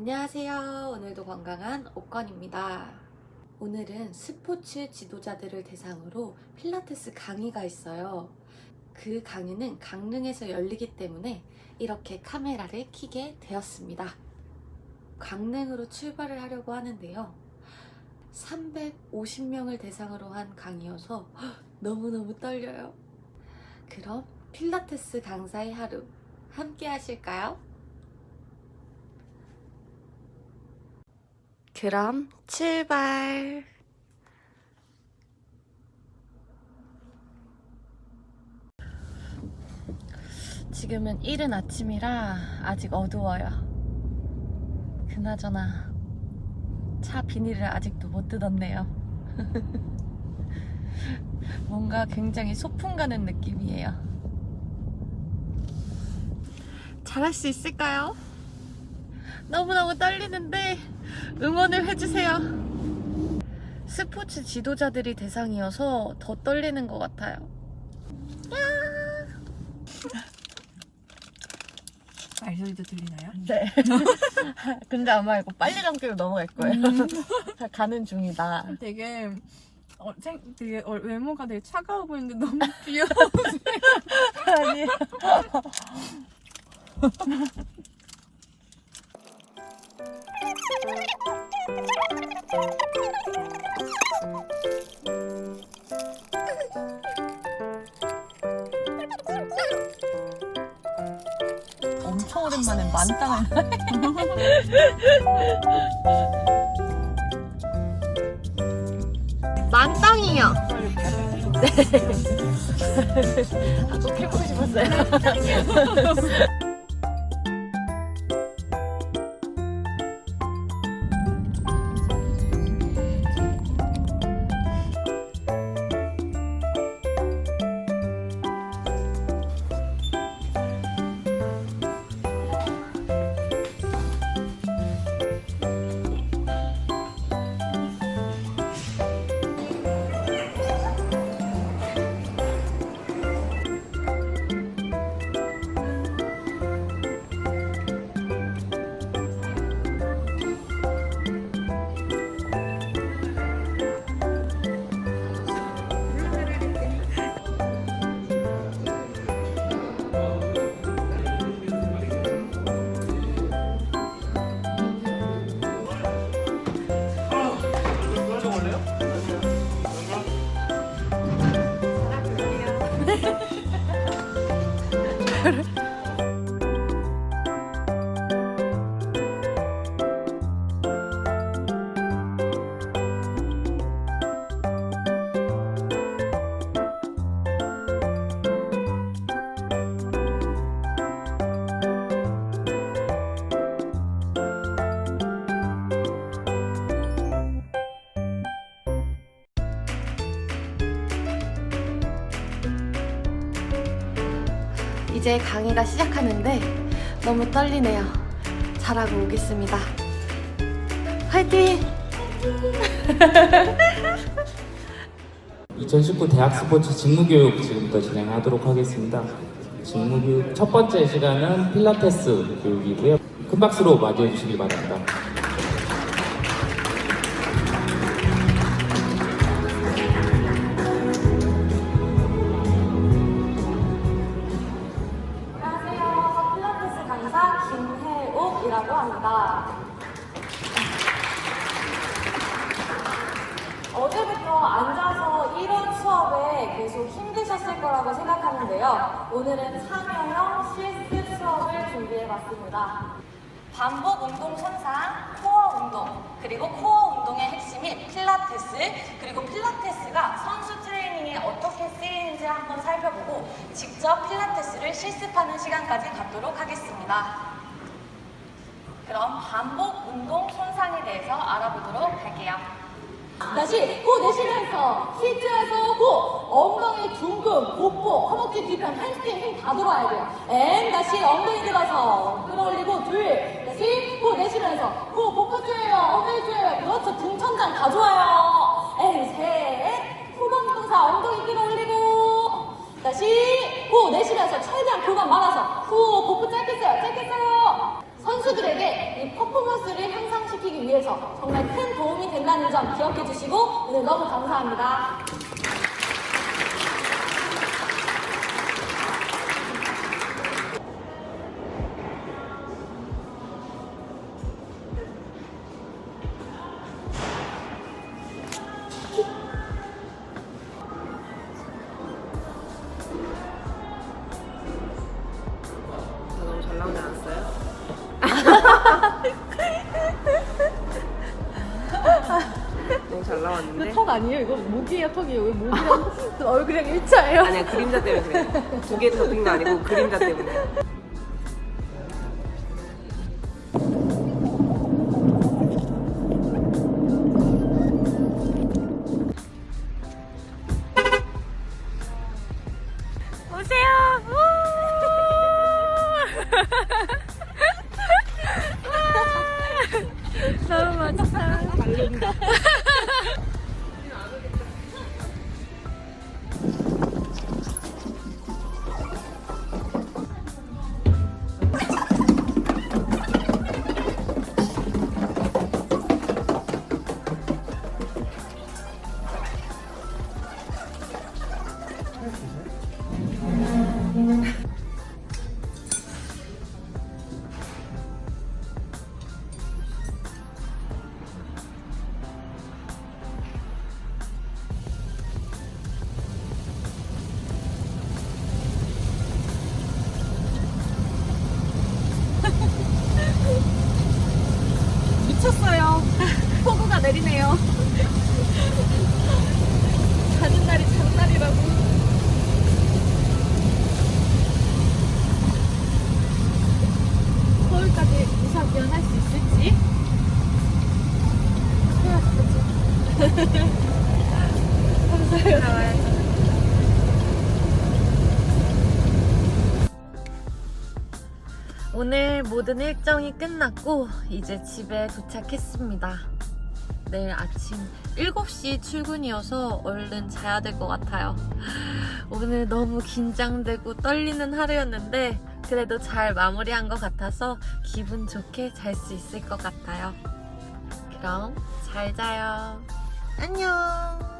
안녕하세요. 오늘도 건강한 옥건입니다. 오늘은 스포츠 지도자들을 대상으로 필라테스 강의가 있어요. 그 강의는 강릉에서 열리기 때문에 이렇게 카메라를 켜게 되었습니다. 강릉으로 출발을 하려고 하는데요. 350명을 대상으로 한 강의여서 너무너무 떨려요. 그럼 필라테스 강사의 하루 함께 하실까요? 그럼 출발! 지금은 이른 아침이라 아직 어두워요. 그나저나 차 비닐을 아직도 못 뜯었네요. 뭔가 굉장히 소풍 가는 느낌이에요. 잘할 수 있을까요? 너무너무 떨리는데 응원을 해주세요. 스포츠 지도자들이 대상이어서 더 떨리는 것 같아요. 말소리도 들리나요? 네. 근데 아마 이거 빨리 감기로 넘어갈 거예요. 가는 중이다. 되게 어, 생, 되게 어, 외모가 되게 차가워 보이는데 너무 귀여워. 아니. 엄청 오랜만에 만땅을 만땅이요. 네. 아, 꼭 해보고 싶었어요. 이제 강의가 시작하는데 너무 떨리네요. 잘하고 오겠습니다. 화이팅! 2019 대학 스포츠 직무교육 지금부터 진행하도록 하겠습니다. 직무교육 첫 번째 시간은 필라테스 교육이고요. 큰 박수로 맞이해 주시기 바랍니다. 계속 힘드셨을 거라고 생각하는데요. 오늘은 참여형 실습 수업을 준비해봤습니다. 반복 운동 손상, 코어 운동, 그리고 코어 운동의 핵심인 필라테스, 그리고 필라테스가 선수 트레이닝에 어떻게 쓰이는지 한번 살펴보고 직접 필라테스를 실습하는 시간까지 갖도록 하겠습니다. 그럼 반복 운동 손상에 대해서 알아보도록 할게요. 다시 코 내쉬면서 히트에서 코 엉덩이 둥근 복부 허벅지 뒤편 햄스트링 힘다 들어와야 돼요. 앤 다시 엉덩이 들어서 끌어올리고 둘 다시 선수들에게 이 퍼포먼스를 향상시키기 위해서 정말 큰 도움이 된다는 점 기억해 주시고 오늘 너무 감사합니다. 나왔는데? 턱 아니에요? 이거 목이에요, 턱이에요? 왜 목이랑 얼굴이랑 일자예요? 아니야 그림자 때문에 그래 두개 덮인 거 아니고 그림자 때문에 오세요! 너무 멋있다. 미쳤어 오늘 모든 일정이 끝났고 이제 집에 도착했습니다. 내일 아침 7시 출근이어서 얼른 자야 될 것 같아요. 오늘 너무 긴장되고 떨리는 하루였는데 그래도 잘 마무리한 것 같아서 기분 좋게 잘 수 있을 것 같아요. 그럼 잘 자요. 안녕.